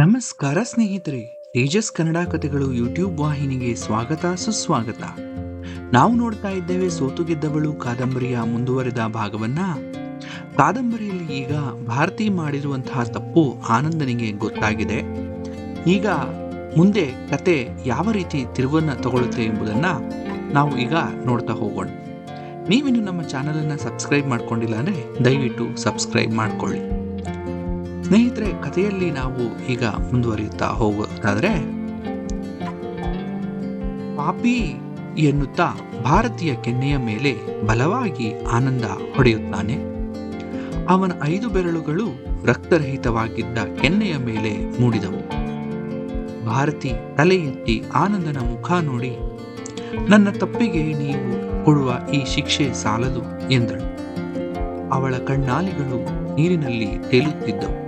ನಮಸ್ಕಾರ ಸ್ನೇಹಿತರೆ, ತೇಜಸ್ ಕನ್ನಡ ಕಥೆಗಳು ಯೂಟ್ಯೂಬ್ ವಾಹಿನಿಗೆ ಸ್ವಾಗತ, ಸುಸ್ವಾಗತ. ನಾವು ನೋಡ್ತಾ ಇದ್ದೇವೆ ಸೋತು ಗೆದ್ದವಳು ಕಾದಂಬರಿಯ ಮುಂದುವರೆದ ಭಾಗವನ್ನ. ಕಾದಂಬರಿಯಲ್ಲಿ ಈಗ ಭಾರತಿ ಮಾಡಿರುವಂತಹ ತಪ್ಪು ಆನಂದನಿಗೆ ಗೊತ್ತಾಗಿದೆ. ಈಗ ಮುಂದೆ ಕತೆ ಯಾವ ರೀತಿ ತಿರುವನ್ನ ತಗೊಳ್ಳುತ್ತೆ ಎಂಬುದನ್ನ ನಾವು ಈಗ ನೋಡ್ತಾ ಹೋಗೋಣ. ನೀವಿನ್ನು ನಮ್ಮ ಚಾನಲನ್ನು ಸಬ್ಸ್ಕ್ರೈಬ್ ಮಾಡ್ಕೊಂಡಿಲ್ಲ ಅಂದರೆ ದಯವಿಟ್ಟು ಸಬ್ಸ್ಕ್ರೈಬ್ ಮಾಡ್ಕೊಳ್ಳಿ. ಸ್ನೇಹಿತರೆ, ಕಥೆಯಲ್ಲಿ ನಾವು ಈಗ ಮುಂದುವರಿಯುತ್ತಾ ಹೋಗೋದಾದರೆ, ಪಾಪಿ ಎನ್ನುತ್ತಾ ಭಾರತೀಯ ಕೆನ್ನೆಯ ಮೇಲೆ ಬಲವಾಗಿ ಆನಂದ ಹೊಡೆಯುತ್ತಾನೆ. ಅವನ ಐದು ಬೆರಳುಗಳು ರಕ್ತರಹಿತವಾಗಿದ್ದ ಕೆನ್ನೆಯ ಮೇಲೆ ಮೂಡಿದವು. ಭಾರತಿ ತಲೆ ಎತ್ತಿ ಆನಂದನ ಮುಖ ನೋಡಿ, ನನ್ನ ತಪ್ಪಿಗೆ ನೀವು ಕೊಡುವ ಈ ಶಿಕ್ಷೆ ಸಾಲದು ಎಂದಳು. ಅವಳ ಕಣ್ಣಾಲಿಗಳು ನೀರಿನಲ್ಲಿ ತೇಲುತ್ತಿದ್ದವು.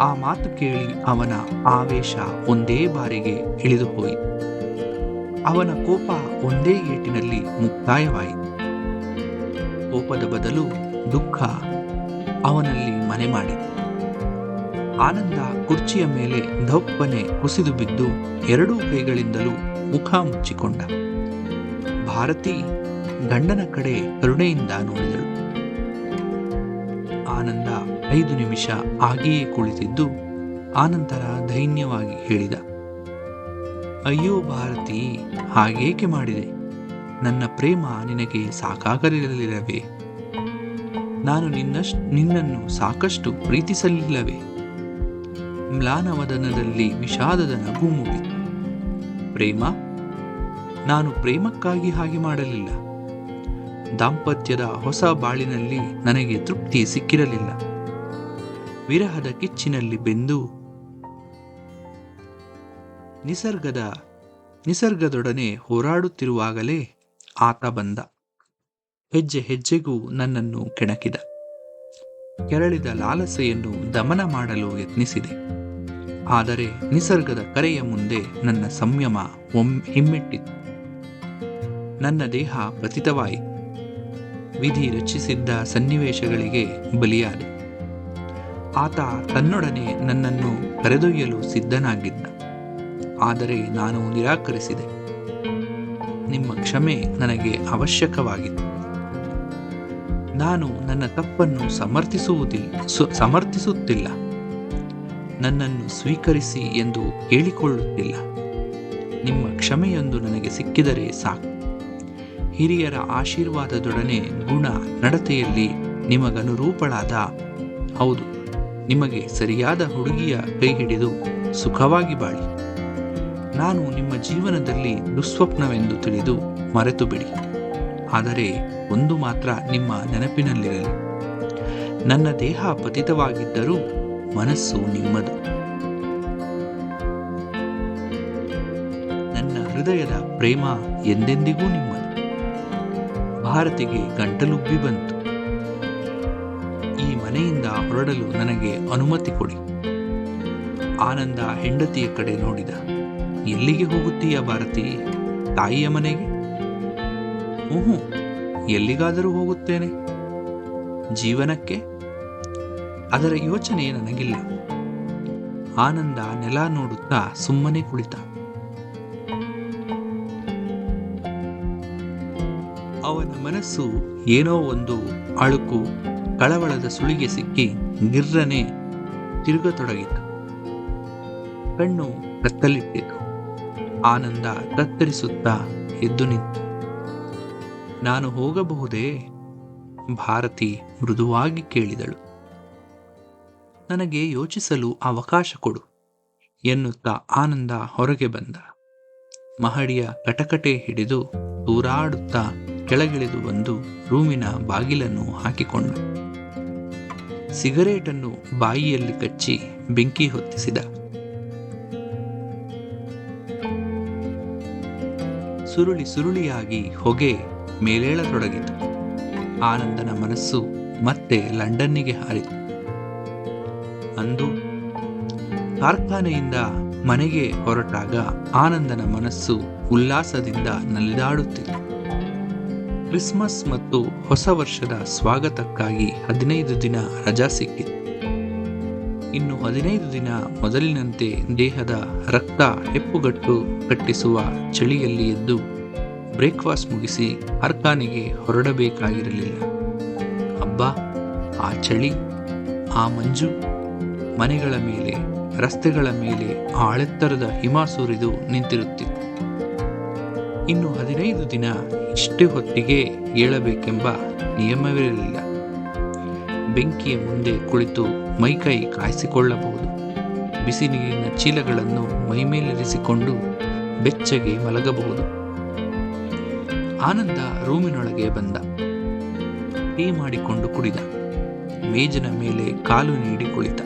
ಆ ಮಾತು ಕೇಳಿ ಅವನ ಆವೇಶ ಒಂದೇ ಬಾರಿಗೆ ಇಳಿದು ಹೋಯಿತು ಅವನ ಕೋಪ ಒಂದೇ ಏಟಿನಲ್ಲಿ ಮುಕ್ತಾಯವಾಯಿತು. ಕೋಪದ ಬದಲು ದುಃಖ ಅವನಲ್ಲಿ ಮನೆ ಮಾಡಿತು. ಆನಂದ ಕುರ್ಚಿಯ ಮೇಲೆ ದಪ್ಪನೆ ಕುಸಿದು ಬಿದ್ದು ಎರಡೂ ಕೈಗಳಿಂದಲೂ ಮುಖ ಮುಚ್ಚಿಕೊಂಡ. ಭಾರತಿ ಗಂಡನ ಕಡೆ ಕರುಣೆಯಿಂದ ನೋಡಿದಳು. ಆನಂದ ಐದು ನಿಮಿಷ ಹಾಗೆಯೇ ಕುಳಿತಿದ್ದು ಆನಂತರ ಧೈನ್ಯವಾಗಿ ಹೇಳಿದ, ಅಯ್ಯೋ ಭಾರತಿ, ಹಾಗೇಕೆ ಮಾಡಿದೆ? ನನ್ನ ಪ್ರೇಮ ನಿನಗೆ ಸಾಕಾಗಲಿರಲಿಲ್ಲವೇ ನಾನು ನಿನ್ನಷ್ಟು ನಿನ್ನನ್ನು ಸಾಕಷ್ಟು ಪ್ರೀತಿಸಲಿಲ್ಲವೇ? ಮ್ಲಾನವದನದಲ್ಲಿ ವಿಷಾದದ ನಗು ಮೂಡಿತು ಪ್ರೇಮ, ನಾನು ಪ್ರೇಮಕ್ಕಾಗಿ ಹಾಗೆ ಮಾಡಲಿಲ್ಲ. ದಾಂಪತ್ಯದ ಹೊಸ ಬಾಳಿನಲ್ಲಿ ನನಗೆ ತೃಪ್ತಿ ಸಿಕ್ಕಿರಲಿಲ್ಲ. ವಿರಹದ ಕಿಚ್ಚಿನಲ್ಲಿ ಬೆಂದು ನಿಸರ್ಗದ ನಿಸರ್ಗದೊಡನೆ ಹೋರಾಡುತ್ತಿರುವಾಗಲೇ ಆತ ಬಂದ. ಹೆಜ್ಜೆ ಹೆಜ್ಜೆಗೂ ನನ್ನನ್ನು ಕೆಣಕಿದ. ಕೆರಳಿದ ಲಾಲಸೆಯನ್ನು ದಮನ ಮಾಡಲು ಯತ್ನಿಸಿದೆ. ಆದರೆ ನಿಸರ್ಗದ ಕರೆಯ ಮುಂದೆ ನನ್ನ ಸಂಯಮ ಒಮ್ ಹಿಮ್ಮೆಟ್ಟಿತು ನನ್ನ ದೇಹ ಪತಿತವಾಯಿತು ವಿಧಿ ರಚಿಸಿದ್ದ ಸನ್ನಿವೇಶಗಳಿಗೆ ಬಲಿಯಾದೆ. ಆತ ತನ್ನೊಡನೆ ನನ್ನನ್ನು ಕರೆದೊಯ್ಯಲು ಸಿದ್ಧನಾಗಿದ್ದ. ಆದರೆ ನಾನು ನಿರಾಕರಿಸಿದೆ. ನಿಮ್ಮ ಕ್ಷಮೆ ನನಗೆ ಅವಶ್ಯಕವಾಗಿತ್ತು. ನಾನು ನನ್ನ ತಪ್ಪನ್ನು ಸಮರ್ಥಿಸುವುದಿಲ್ಲ ಸಮರ್ಥಿಸುತ್ತಿಲ್ಲ. ನನ್ನನ್ನು ಸ್ವೀಕರಿಸಿ ಎಂದು ಕೇಳಿಕೊಳ್ಳುತ್ತಿಲ್ಲ ನಿಮ್ಮ ಕ್ಷಮೆಯೊಂದು ನನಗೆ ಸಿಕ್ಕಿದರೆ ಸಾಕು. ಹಿರಿಯರ ಆಶೀರ್ವಾದದೊಡನೆ ಗುಣ ನಡತೆಯಲ್ಲಿ ನಿಮಗನುರೂಪಳಾದ, ಹೌದು. ನಿಮಗೆ ಸರಿಯಾದ ಹುಡುಗಿಯ ಕೈ ಹಿಡಿದು ಸುಖವಾಗಿ ಬಾಳಿ. ನಾನು ನಿಮ್ಮ ಜೀವನದಲ್ಲಿ ದುಸ್ವಪ್ನವೆಂದು ತಿಳಿದು ಮರೆತು ಬಿಡಿ. ಆದರೆ ಒಂದು ಮಾತ್ರ ನಿಮ್ಮ ನೆನಪಿನಲ್ಲಿರಲಿ. ನನ್ನ ದೇಹ ಪತಿತವಾಗಿದ್ದರೂ ಮನಸ್ಸು ನಿಮ್ಮದು. ನನ್ನ ಹೃದಯದ ಪ್ರೇಮ ಎಂದೆಂದಿಗೂ ನಿಮ್ಮದು. ಭಾರತಿಗೆ ಗಂಟಲುಬ್ಬಿ ಬಂತು. ಈ ಮನೆಯಿಂದ ಹೊರಡಲು ನನಗೆ ಅನುಮತಿ ಕೊಡಿ. ಆನಂದ ಹೆಂಡತಿಯ ಕಡೆ ನೋಡಿದ. ಎಲ್ಲಿಗೆ ಹೋಗುತ್ತೀಯ ಭಾರತಿ? ತಾಯಿಯ ಮನೆಗೆ? ಹ್ಞೂ ಎಲ್ಲಿಗಾದರೂ ಹೋಗುತ್ತೇನೆ? ಜೀವನಕ್ಕೆ? ಅದರ ಯೋಚನೆ ನನಗಿಲ್ಲ. ಆನಂದ ನೆಲ ನೋಡುತ್ತಾ ಸುಮ್ಮನೆ ಕುಳಿತ. ಅವನ ಮನಸ್ಸು ಏನೋ ಒಂದು ಅಳುಕು ಕಳವಳದ ಸುಳಿಗೆ ಸಿಕ್ಕಿ ಗಿರ್ರನೆ ತಿರುಗತೊಡಗಿತು. ಕಣ್ಣು ಕತ್ತಲಿಟ್ಟಿತು. ಆನಂದ ತತ್ತರಿಸುತ್ತಾ ಎದ್ದು ನಿಂತು. ನಾನು ಹೋಗಬಹುದೇ? ಭಾರತಿ ಮೃದುವಾಗಿ ಕೇಳಿದಳು. ನನಗೆ ಯೋಚಿಸಲು ಅವಕಾಶ ಕೊಡು ಎನ್ನುತ್ತಾ ಆನಂದ ಹೊರಗೆ ಬಂದ. ಮಹಡಿಯ ಕಟಕಟೆ ಹಿಡಿದು ತೂರಾಡುತ್ತಾ ಕೆಳಗಿಳಿದು ಬಂದು ರೂಮಿನ ಬಾಗಿಲನ್ನು ಹಾಕಿಕೊಂಡ. ಸಿಗರೇಟನ್ನು ಬಾಯಿಯಲ್ಲಿ ಕಚ್ಚಿ ಬೆಂಕಿ ಹೊತ್ತಿಸಿದ. ಸುರುಳಿ ಸುರುಳಿಯಾಗಿ ಹೊಗೆ ಮೇಲೇಳತೊಡಗಿತು. ಆನಂದನ ಮನಸ್ಸು ಮತ್ತೆ ಲಂಡನ್ನಿಗೆ ಹಾರಿತು. ಅಂದು ಕಾರ್ಖಾನೆಯಿಂದ ಮನೆಗೆ ಹೊರಟಾಗ ಆನಂದನ ಮನಸ್ಸು ಉಲ್ಲಾಸದಿಂದ ನಲಿದಾಡುತ್ತಿತ್ತು. ಕ್ರಿಸ್ಮಸ್ ಮತ್ತು ಹೊಸ ವರ್ಷದ ಸ್ವಾಗತಕ್ಕಾಗಿ ಹದಿನೈದು ದಿನ ರಜಾ ಸಿಕ್ಕಿತು. ಇನ್ನು ಹದಿನೈದು ದಿನ ಮೊದಲಿನಂತೆ ದೇಹದ ರಕ್ತ ಹೆಪ್ಪುಗಟ್ಟು ಕಟ್ಟಿಸುವ ಚಳಿಯಲ್ಲಿ ಎದ್ದು ಬ್ರೇಕ್ಫಾಸ್ಟ್ ಮುಗಿಸಿ ಅರ್ಕಾನಿಗೆ ಹೊರಡಬೇಕಾಗಿರಲಿಲ್ಲ. ಅಬ್ಬಾ, ಆ ಚಳಿ, ಆ ಮಂಜು, ಮನೆಗಳ ಮೇಲೆ, ರಸ್ತೆಗಳ ಮೇಲೆ ಆಳೆತ್ತರದ ಹಿಮ ಸುರಿದು ನಿಂತಿರುತ್ತಿತ್ತು. ಇನ್ನು ಹದಿನೈದು ದಿನ ಇಷ್ಟೇ ಹೊತ್ತಿಗೆ ಏಳಬೇಕೆಂಬ ನಿಯಮವಿರಲಿಲ್ಲ. ಬೆಂಕಿಯ ಮುಂದೆ ಕುಳಿತು ಮೈಕೈ ಕಾಯಿಸಿಕೊಳ್ಳಬಹುದು. ಬಿಸಿ ನೀರಿನ ಚೀಲಗಳನ್ನು ಮೈಮೇಲಿರಿಸಿಕೊಂಡು ಬೆಚ್ಚಗೆ ಮಲಗಬಹುದು. ಆನಂದ ರೂಮಿನೊಳಗೆ ಬಂದ. ಟೀ ಮಾಡಿಕೊಂಡು ಕುಡಿದ. ಮೇಜಿನ ಮೇಲೆ ಕಾಲು ನೀಡಿ ಕುಳಿತ.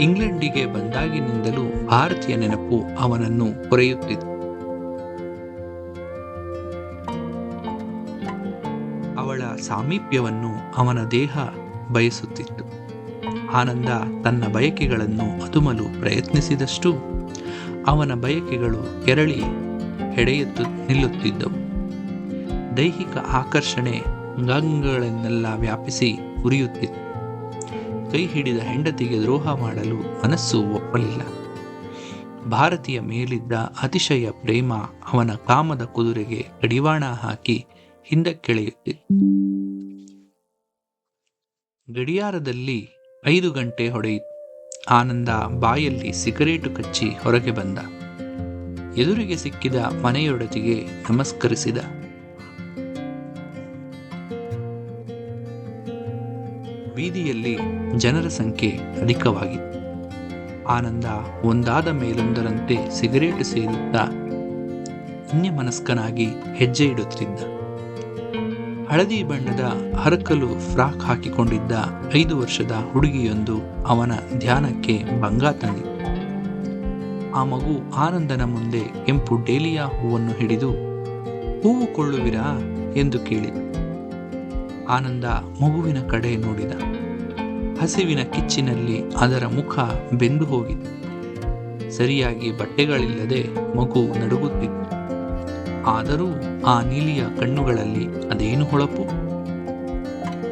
ಇಂಗ್ಲೆಂಡಿಗೆ ಬಂದಾಗಿನಿಂದಲೂ ಭಾರತೀಯ ನೆನಪು ಅವನನ್ನು ಕೊರೆಯುತ್ತಿತ್ತು ಸಾಮೀಪ್ಯವನ್ನು ಅವನ ದೇಹ ಬಯಸುತ್ತಿತ್ತು. ಆನಂದ ತನ್ನ ಬಯಕೆಗಳನ್ನು ಅದುಮಲು ಪ್ರಯತ್ನಿಸಿದಷ್ಟು ಅವನ ಬಯಕೆಗಳು ಕೆರಳಿ ಹೆಡೆಯೆತ್ತು ನಿಲ್ಲುತ್ತಿದ್ದವು. ದೈಹಿಕ ಆಕರ್ಷಣೆ ಅಂಗಾಂಗಗಳನ್ನೆಲ್ಲ ವ್ಯಾಪಿಸಿ ಉರಿಯುತ್ತಿತ್ತು. ಕೈ ಹಿಡಿದ ಹೆಂಡತಿಗೆ ದ್ರೋಹ ಮಾಡಲು ಮನಸ್ಸು ಒಪ್ಪಲಿಲ್ಲ. ಭಾರತೀಯ ಮೇಲಿದ್ದ ಅತಿಶಯ ಪ್ರೇಮ ಅವನ ಕಾಮದ ಕುದುರೆಗೆ ಕಡಿವಾಣ ಹಾಕಿ ಹಿಂದಕ್ಕೆಳೆಯುತ್ತಿತ್ತು ಗಡಿಯಾರದಲ್ಲಿ ಐದು ಗಂಟೆ ಹೊಡೆಯಿತು. ಆನಂದ ಬಾಯಲ್ಲಿ ಸಿಗರೇಟು ಕಚ್ಚಿ ಹೊರಗೆ ಬಂದ. ಎದುರಿಗೆ ಸಿಕ್ಕಿದ ಮನೆಯೊಡತಿಗೆ ನಮಸ್ಕರಿಸಿದ. ಬೀದಿಯಲ್ಲಿ ಜನರ ಸಂಖ್ಯೆ ಅಧಿಕವಾಗಿತ್ತು. ಆನಂದ ಒಂದಾದ ಮೇಲೊಂದರಂತೆ ಸಿಗರೇಟು ಸೇರುತ್ತಾ ಅನ್ಯಮನಸ್ಕನಾಗಿ ಹೆಜ್ಜೆ ಇಡುತ್ತಿದ್ದ. ಹಳದಿ ಬಣ್ಣದ ಹರಕಲು ಫ್ರಾಕ್ ಹಾಕಿಕೊಂಡಿದ್ದ ಐದು ವರ್ಷದ ಹುಡುಗಿಯೊಂದು ಅವನ ಧ್ಯಾನಕ್ಕೆ ಭಂಗ ತಂದಿತು ಆ ಮಗು ಆನಂದನ ಮುಂದೆ ಕೆಂಪು ಡೇಲಿಯ ಹೂವನ್ನು ಹಿಡಿದು, ಹೂವು ಕೊಳ್ಳುವಿರಾ? ಎಂದು ಕೇಳಿದ ಆನಂದ ಮಗುವಿನ ಕಡೆ ನೋಡಿದ. ಹಸಿವಿನ ಕಿಚ್ಚಿನಲ್ಲಿ ಅದರ ಮುಖ ಬೆಂದು ಹೋಗಿತ್ತು ಸರಿಯಾಗಿ ಬಟ್ಟೆಗಳಿಲ್ಲದೆ ಮಗು ನಡುಗುತ್ತಿತ್ತು. ಆದರೂ ಆ ನೀಲಿಯ ಕಣ್ಣುಗಳಲ್ಲಿ ಅದೇನು ಹೊಳಪು?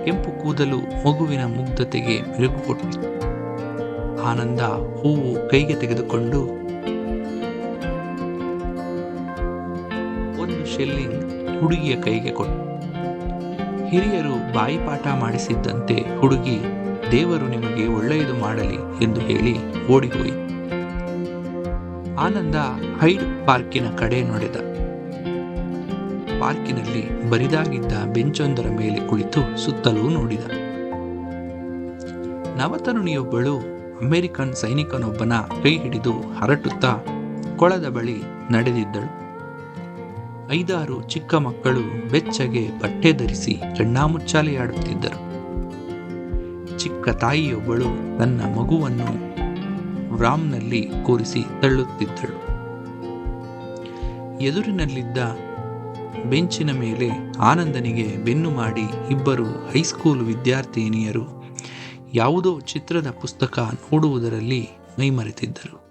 ಕೆಂಪು ಕೂದಲು ಮಗುವಿನ ಮುಗ್ಧತೆಗೆ ಮೆರುಗು ಕೊಟ್ಟಿತು ಆನಂದ ಹೂವು ಕೈಗೆ ತೆಗೆದುಕೊಂಡು, ಒಂದು ಶೆಲ್ಲಿಂಗ್ ಹುಡುಗಿಯ ಕೈಗೆ ಕೊಟ್ಟು ಹಿರಿಯರು ಬಾಯಿಪಾಠ ಮಾಡಿಸಿದ್ದಂತೆ ಹುಡುಗಿ, ದೇವರು ನಿಮಗೆ ಒಳ್ಳೆಯದು ಮಾಡಲಿ ಎಂದು ಹೇಳಿ ಓಡಿಹೋಯಿತು ಆನಂದ ಹೈಡ್ ಪಾರ್ಕಿನ ಕಡೆ ನಡೆದ. ಪಾರ್ಕಿನಲ್ಲಿ ಬರಿದಾಗಿದ್ದ ಬೆಂಚೊಂದರ ಮೇಲೆ ಕುಳಿತು ಸುತ್ತಲೂ ನೋಡಿದ. ನವತರುಣಿಯೊಬ್ಬಳು ಅಮೆರಿಕನ್ ಸೈನಿಕನೊಬ್ಬನ ಕೈ ಹಿಡಿದು ಹರಟುತ್ತಾ ಕೊಳದ ಬಳಿ ನಡೆದಿದ್ದಳು. ಐದಾರು ಚಿಕ್ಕ ಮಕ್ಕಳು ಬೆಚ್ಚಗೆ ಬಟ್ಟೆ ಧರಿಸಿ ಕಣ್ಣಾಮುಚ್ಚಾಲೆಯಾಡುತ್ತಿದ್ದರು ಚಿಕ್ಕ ತಾಯಿಯೊಬ್ಬಳು ತನ್ನ ಮಗುವನ್ನು ವ್ರಾಮ್ನಲ್ಲಿ ಕೂರಿಸಿ ತಳ್ಳುತ್ತಿದ್ದಳು. ಎದುರಿನಲ್ಲಿದ್ದ ಬೆಂಚಿನ ಮೇಲೆ ಆನಂದನಿಗೆ ಬೆನ್ನು ಮಾಡಿ ಇಬ್ಬರು ಹೈಸ್ಕೂಲ್ ವಿದ್ಯಾರ್ಥಿನಿಯರು ಯಾವುದೋ ಚಿತ್ರದ ಪುಸ್ತಕ ನೋಡುವುದರಲ್ಲಿ ಮೈಮರೆತಿದ್ದರು.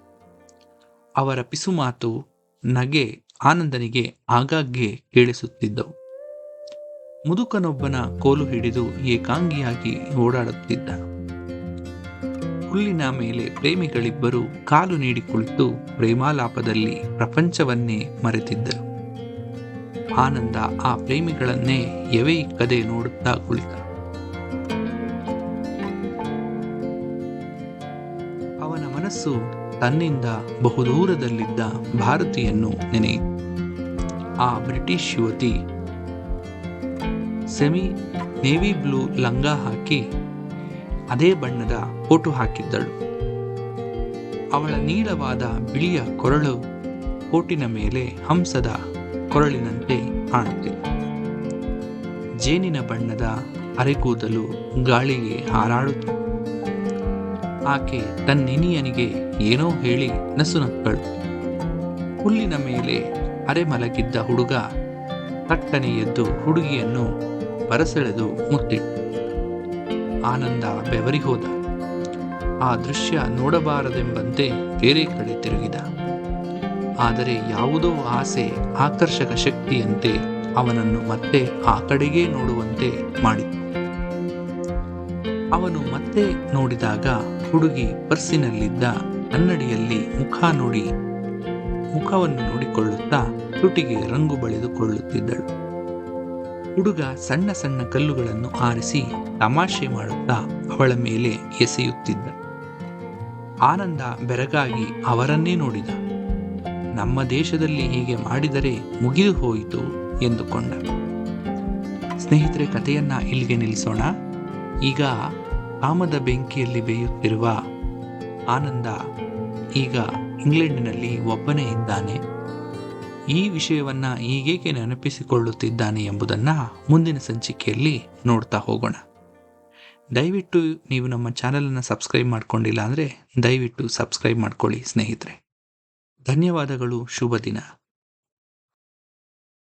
ಅವರ ಪಿಸುಮಾತು ನಗೆ ಆನಂದನಿಗೆ ಆಗಾಗ್ಗೆ ಕೇಳಿಸುತ್ತಿದ್ದವು. ಮುದುಕನೊಬ್ಬನ ಕೋಲು ಹಿಡಿದು ಏಕಾಂಗಿಯಾಗಿ ಓಡಾಡುತ್ತಿದ್ದ. ಹುಲ್ಲಿನ ಮೇಲೆ ಪ್ರೇಮಿಗಳಿಬ್ಬರು ಕಾಲು ನೀಡಿ ಕುಳಿತು ಪ್ರೇಮಾಲಾಪದಲ್ಲಿ ಪ್ರಪಂಚವನ್ನೇ ಮರೆತಿದ್ದರು. ಆನಂದ ಆ ಪ್ರೇಮಿಗಳನ್ನೇ ಎವೆ ಇಕ್ಕದೆ ನೋಡುತ್ತಾ ಕುಳಿತ ಅವನ ಮನಸ್ಸು ತನ್ನಿಂದ ಬಹುದೂರದಲ್ಲಿದ್ದ ಭಾರತಿಯನ್ನು ನೆನೆ ಆ ಬ್ರಿಟಿಷ್ ಯುವತಿ ಸೆಮಿ ನೇವಿ ಬ್ಲೂ ಲಂಗ ಹಾಕಿ ಅದೇ ಬಣ್ಣದ ಕೋಟು ಹಾಕಿದ್ದಳು. ಅವಳ ನೀಳವಾದ ಬಿಳಿಯ ಕೊರಳು ಕೋಟಿನ ಮೇಲೆ ಹಂಸದ ಕೊರಳಿನಂತೆ ಕಾಣುತ್ತೆ. ಜೇನಿನ ಬಣ್ಣದ ಅರೆಕೂದಲು ಗಾಳಿಗೆ ಹಾರಾಡುತ್ತೆ. ಆಕೆ ತನ್ನಿನಿಯನಿಗೆ ಏನೋ ಹೇಳಿ ನಸುನಕ್ಕಳು ಹುಲ್ಲಿನ ಮೇಲೆ ಅರೆ ಮಲಗಿದ್ದ ಹುಡುಗ ತಟ್ಟನೆ ಎದ್ದು ಹುಡುಗಿಯನ್ನು ಬರಸೆಳೆದು ಮುತ್ತಿಟ್ಟು. ಆನಂದ ಬೆವರಿ ಹೋದ ಆ ದೃಶ್ಯ ನೋಡಬಾರದೆಂಬಂತೆ ಬೇರೆ ಕಡೆ ತಿರುಗಿದ. ಆದರೆ ಯಾವುದೋ ಆಸೆ, ಆಕರ್ಷಕ ಶಕ್ತಿಯಂತೆ ಅವನನ್ನು ಮತ್ತೆ ಆ ಕಡೆಗೇ ನೋಡುವಂತೆ ಮಾಡಿತು ಅವನು ಮತ್ತೆ ನೋಡಿದಾಗ ಹುಡುಗಿ ಪರ್ಸಿನಲ್ಲಿದ್ದ ಕನ್ನಡಿಯಲ್ಲಿ ಮುಖ ನೋಡಿ, ಮುಖವನ್ನು ನೋಡಿಕೊಳ್ಳುತ್ತಾ ತುಟಿಗೆ ರಂಗು ಬಳಿದುಕೊಳ್ಳುತ್ತಿದ್ದಳು. ಹುಡುಗ ಸಣ್ಣ ಸಣ್ಣ ಕಲ್ಲುಗಳನ್ನು ಆರಿಸಿ ತಮಾಷೆ ಮಾಡುತ್ತಾ ಅವಳ ಮೇಲೆ ಎಸೆಯುತ್ತಿದ್ದ. ಆನಂದ ಬೆರಗಾಗಿ ಅವರನ್ನೇ ನೋಡಿದ. ನಮ್ಮ ದೇಶದಲ್ಲಿ ಹೀಗೆ ಮಾಡಿದರೆ ಮುಗಿದು ಹೋಯಿತು ಎಂದುಕೊಂಡ. ಸ್ನೇಹಿತರೆ, ಕಥೆಯನ್ನ ಇಲ್ಲಿಗೆ ನಿಲ್ಲಿಸೋಣ. ಈಗ ಕಾಮದ ಬೆಂಕಿಯಲ್ಲಿ ಬೇಯುತ್ತಿರುವ ಆನಂದ ಈಗ ಇಂಗ್ಲೆಂಡಿನಲ್ಲಿ ಒಬ್ಬನೇ ಇದ್ದಾನೆ. ಈ ವಿಷಯವನ್ನ ಈಗೇಕೆ ನೆನಪಿಸಿಕೊಳ್ಳುತ್ತಿದ್ದಾನೆ ಎಂಬುದನ್ನು ಮುಂದಿನ ಸಂಚಿಕೆಯಲ್ಲಿ ನೋಡ್ತಾ ಹೋಗೋಣ. ದಯವಿಟ್ಟು ನೀವು ನಮ್ಮ ಚಾನಲನ್ನು ಸಬ್ಸ್ಕ್ರೈಬ್ ಮಾಡ್ಕೊಂಡಿಲ್ಲ ಅಂದರೆ ದಯವಿಟ್ಟು ಸಬ್ಸ್ಕ್ರೈಬ್ ಮಾಡ್ಕೊಳ್ಳಿ ಸ್ನೇಹಿತರೆ. ಧನ್ಯವಾದಗಳು. ಶುಭ ದಿನ.